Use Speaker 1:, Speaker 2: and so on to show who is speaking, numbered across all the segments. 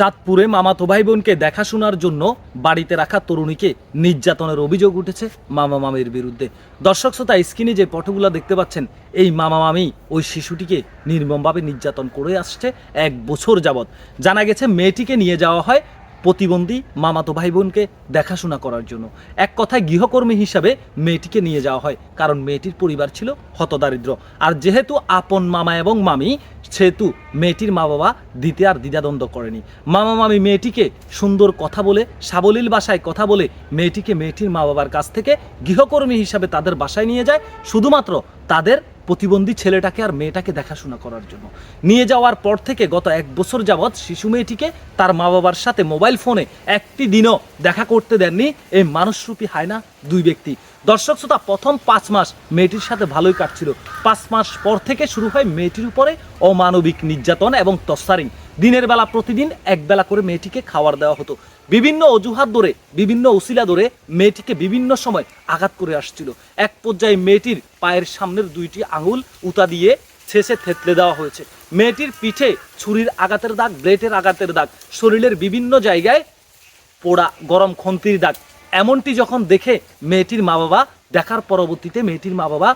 Speaker 1: চাঁদপুরে মামাতো ভাই বোনকে দেখাশোনার জন্য বাড়িতে রাখা তরুণীকে নির্যাতনের অভিযোগ উঠেছে মামা মামির বিরুদ্ধে। দর্শক শ্রোতা, স্ক্রিনে যে ফটোগুলো দেখতে পাচ্ছেন, এই মামা মামি ওই শিশুটিকে নির্মমভাবে নির্যাতন করে আসছে এক বছর যাবৎ। জানা গেছে, মেয়েটিকে নিয়ে যাওয়া হয় প্রতিবন্ধী মামাতো ভাই বোনকে দেখাশোনা করার জন্য। এক কথায় গৃহকর্মী হিসাবে মেয়েটিকে নিয়ে যাওয়া হয়, কারণ মেয়েটির পরিবার ছিল হতদারিদ্র। আর যেহেতু আপন মামা এবং মামি, সেহেতু মেয়েটির মা বাবা দিতে আর দ্বিধাদ্বন্দ্ব করেনি। মামা মামি মেয়েটিকে সুন্দর কথা বলে, সাবলীল বাসায় কথা বলে মেয়েটিকে মেয়েটির মা বাবার কাছ থেকে গৃহকর্মী হিসাবে তাদের বাসায় নিয়ে যায়। শুধুমাত্র তাদের প্রতিবন্ধী ছেলেটাকে আর মেয়েটাকে দেখাশোনা করার জন্য। নিয়ে যাওয়ার পর থেকে গত এক বছর যাবৎ শিশু মেয়েটিকে তার মা বাবার সাথে মোবাইল ফোনে একটি দিনও দেখা করতে দেননি এই মানুষরূপী হায়না দুই ব্যক্তি। দর্শক শ্রোতা, প্রথম পাঁচ মাস মেয়েটির সাথে ভালোই কাটছিল। পাঁচ মাস পর থেকে শুরু হয় মেয়েটির উপরে অমানবিক নির্যাতন এবং তস্তারিং। দিনের বেলা প্রতিদিন এক বেলা করে মেয়েটিকে খাবার দেওয়া হতো। বিভিন্ন অজুহাত ধরে, বিভিন্ন উসিলা ধরে মেয়েটিকে বিভিন্ন সময় আঘাত করে আসছিল। এক পর্যায়ে মেয়েটির পায়ের সামনের দুইটি আঙুল উতা দিয়ে শেষে থেতলে দেওয়া হয়েছে। মেয়েটির পিঠে ছুরির আঘাতের দাগ ব্লেটের আঘাতের দাগ, শরীরের বিভিন্ন জায়গায় পোড়া গরম খন্তির দাগ। এমনটি যখন দেখে মেয়েটির মা বাবা দেখার পরবর্তীতে মেয়েটির মা বাবা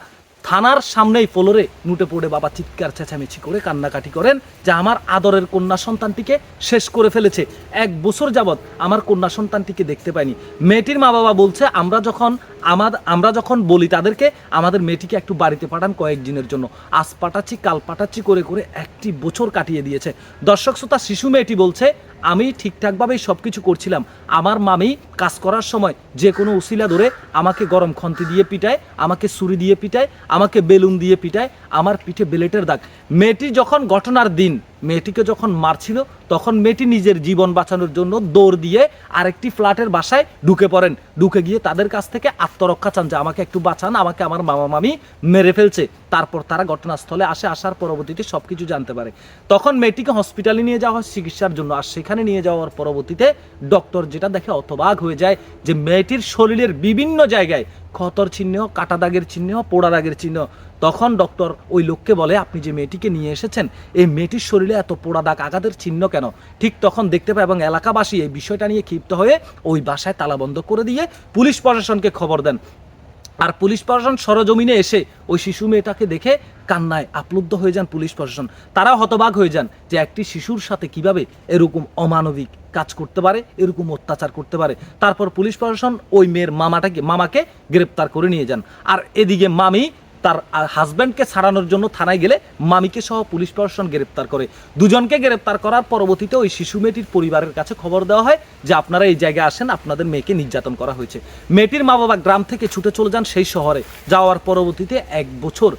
Speaker 1: থানার সামনেই ফ্লোরে নুটে পড়ে বাবা চিৎকার, চেঁচামেচি করে কান্নাকাটি করেন, যে আমার আদরের কন্যা সন্তানটিকে শেষ করে ফেলেছে। এক বছর যাবৎ আমার কন্যা সন্তানটিকে দেখতে পাইনি। মেয়েটির মা বাবা বলছে, আমরা যখন আমার আমরা যখন বলি তাদেরকে, আমাদের মেয়েটিকে একটু বাড়িতে পাঠান কয়েকদিনের জন্য। আজ পাঠাচ্ছি কাল পাঠাচ্ছি করে করে একটি বছর কাটিয়ে দিয়েছে। দর্শক শ্রোতা, শিশু মেয়েটি বলছে, আমি ঠিকঠাকভাবেই সব কিছু করছিলাম। আমার মামি কাজ করার সময় যে কোনো উসিলা ধরে আমাকে গরম খন্তি দিয়ে পিটায়, আমাকে ছুরি দিয়ে পিটায় আমাকে বেলুন দিয়ে পিটায় আমার পিঠে বেলেটের দাগ। মেয়েটি যখন ঘটনার দিন মেয়েটিকে যখন মারছিল, তখন মেয়েটি নিজের জীবন বাঁচানোর জন্য দৌড় দিয়ে আরেকটি ফ্ল্যাটের বাসায় ঢুকে পড়েন। ঢুকে গিয়ে তাদের কাছ থেকে আত্মরক্ষা চান যে, আমাকে একটু বাঁচান, আমাকে আমার মামা মামি মেরে ফেলছে। তারপর তারা ঘটনাস্থলে আসে, আসার পরবর্তীতে সব কিছু জানতে পারে। তখন মেয়েটিকে হসপিটালে নিয়ে যাওয়া হয় চিকিৎসার জন্য, আর সেখানে নিয়ে যাওয়ার পরবর্তীতে ডক্টর যেটা দেখে অতবাক হয়ে যায় যে, মেয়েটির শরীরের বিভিন্ন জায়গায় ক্ষতর চিহ্ন, কাটা দাগের চিহ্ন, পোড়া দাগের চিহ্ন তখন ডক্টর ওই লোককে বলে, আপনি যে মেয়েটিকে নিয়ে এসেছেন, এই মেয়েটির শরীরে এত পোড়া দাগ, আঘাতের চিহ্ন কেন? ঠিক তখন দেখতে পায় এবং এলাকাবাসী এই বিষয়টা নিয়ে ক্ষিপ্ত হয়ে ওই বাসায় তালাবন্ধ করে দিয়ে পুলিশ প্রশাসনকে খবর দেন। আর পুলিশ প্রশাসন সরজমিনে এসে ওই শিশু মেয়েটাকে দেখে কান্নায় আপ্লুব্ধ হয়ে যান পুলিশ প্রশাসন। তারাও হতবাক হয়ে যান যে একটি শিশুর সাথে কীভাবে এরকম অমানবিক কাজ করতে পারে, এরকম অত্যাচার করতে পারে। তারপর পুলিশ প্রশাসন ওই মেয়ের মামাটাকে, মামাকে গ্রেপ্তার করে নিয়ে যান। আর এদিকে মামি তার হাজব্যান্ডকে ছাড়ানোর জন্য থানায় গেলে মামিকে সহ পুলিশ প্রশাসন গ্রেপ্তার করে। দুজনকে গ্রেপ্তার করার পরবর্তীতে ওই শিশু মেয়েটির পরিবারের কাছে খবর দেওয়া হয় যে আপনারা এই জায়গায় আসেন, আপনাদের মেয়েকে নির্যাতন করা হয়েছে। মেয়েটির মা বাবা গ্রাম থেকে ছুটে চলে যান সেই শহরে। যাওয়ার পরবর্তীতে এক বছর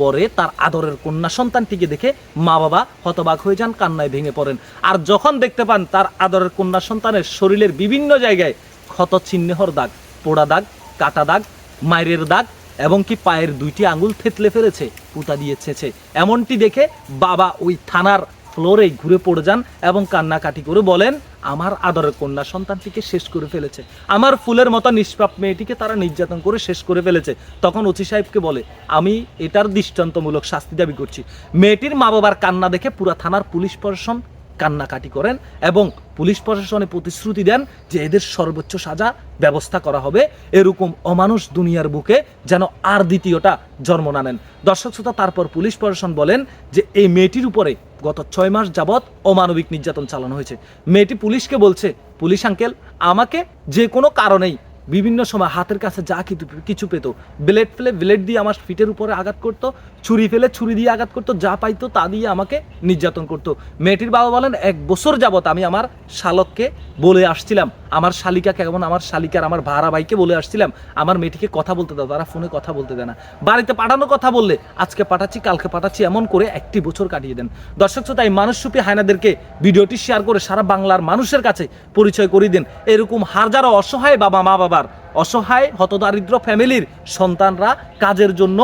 Speaker 1: পরে তার আদরের কন্যা সন্তানটিকে দেখে মা বাবা হতবাক হয়ে যান, কান্নায় ভেঙে পড়েন। আর যখন দেখতে পান তার আদরের কন্যা সন্তানের শরীরের বিভিন্ন জায়গায় ক্ষত চিহ্নহর দাগ, পোড়া দাগ, কাটা দাগ, মায়ের দাগ এবং কি পায়ের দুইটি আঙুল থেতলে ফেলেছে, পুতা দিয়ে ছেছে এমনটি দেখে বাবা ওই থানার ফ্লোরে ঘুরে পড়ে যান এবং কান্নাকাটি করে বলেন, আমার আদরের কন্যা সন্তানটিকে শেষ করে ফেলেছে। আমার ফুলের মতো নিষ্পাপ মেয়েটিকে তারা নির্যাতন করে শেষ করে ফেলেছে। তখন ওসি সাহেবকে বলে, আমি এটার দৃষ্টান্তমূলক শাস্তি দাবি করছি। মেয়েটির মা বাবার কান্না দেখে পুরা থানার পুলিশ প্রশাসন কান্নাকাটি করেন এবং পুলিশ প্রশাসনে প্রতিশ্রুতি দেন যে এদের সর্বোচ্চ সাজা ব্যবস্থা করা হবে। এরকম অমানুষ দুনিয়ার বুকে যেন আর দ্বিতীয়টা জন্ম না নেন। দর্শক শ্রোতা, তারপর পুলিশ প্রশাসন বলেন যে এই মেয়েটির উপরে গত ছয় মাস যাবৎ অমানবিক নির্যাতন চালানো হয়েছে। মেয়েটি পুলিশকে বলছে, পুলিশ আঙ্কেল, আমাকে যে কোনো কারণেই বিভিন্ন সময় হাতের কাছে যা কিছু কিছু পেতো। ব্লেড ফেলে, ব্লেড দিয়ে আমার ফিটের উপরে আঘাত করতো, ছুরি ফেলে ছুরি দিয়ে আঘাত করতো, যা পাইতো তা দিয়ে আমাকে নির্যাতন করতো। মেয়েটির বাবা বলেন, এক বছর যাবত আমি আমার শালককে বলে আসছিলাম। আমার শালিকা কেমন আমার শালিকার আমার ভাড়া ভাইকে বলে আসছিলাম। আমার মেয়েটিকে কথা বলতে দাও, তারা ফোনে কথা বলতে দেয় না। বাড়িতে পাঠানোর কথা বললে, আজকে পাঠাচ্ছি, কালকে পাঠাচ্ছি, এমন করে একটি বছর কাটিয়ে দেন। দর্শক শ্রোতা, এই মানুষরূপী হায়নাদেরকে ভিডিওটি শেয়ার করে সারা বাংলার মানুষের কাছে পরিচয় করিয়ে দেন। এরকম হাজারো অসহায় বাবা মা বাবার অসহায়, হতদারিদ্র ফ্যামিলির সন্তানরা কাজের জন্য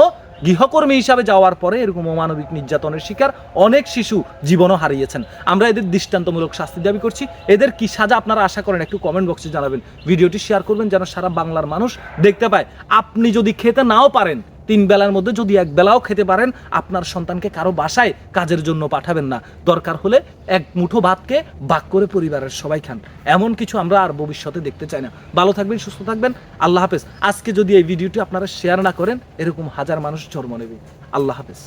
Speaker 1: গৃহকর্মী হিসাবে যাওয়ার পরে এরকম অমানবিক নির্যাতনের শিকার অনেক শিশু জীবনও হারিয়েছেন। আমরা এদের দৃষ্টান্তমূলক শাস্তি দাবি করছি। এদের কি সাজা আপনারা আশা করেন একটু কমেন্ট বক্সে জানাবেন। ভিডিওটি শেয়ার করবেন যেন সারা বাংলার মানুষ দেখতে পায়। আপনি যদি খেতে নাও পারেন তিন বেলার মধ্যে যদি এক বেলাও খেতে পারেন, আপনার সন্তানকে কারও বাসায় কাজের জন্য পাঠাবেন না। দরকার হলে এক মুঠো ভাতকে বাক করে পরিবারের সবাই খান। এমন কিছু আমরা আর ভবিষ্যতে দেখতে চাই না। ভালো থাকবেন, সুস্থ থাকবেন। আল্লাহ হাফেজ। আজকে যদি এই ভিডিওটি আপনারা শেয়ার না করেন, এরকম হাজার মানুষ জন্ম নেবে। আল্লাহ হাফেজ।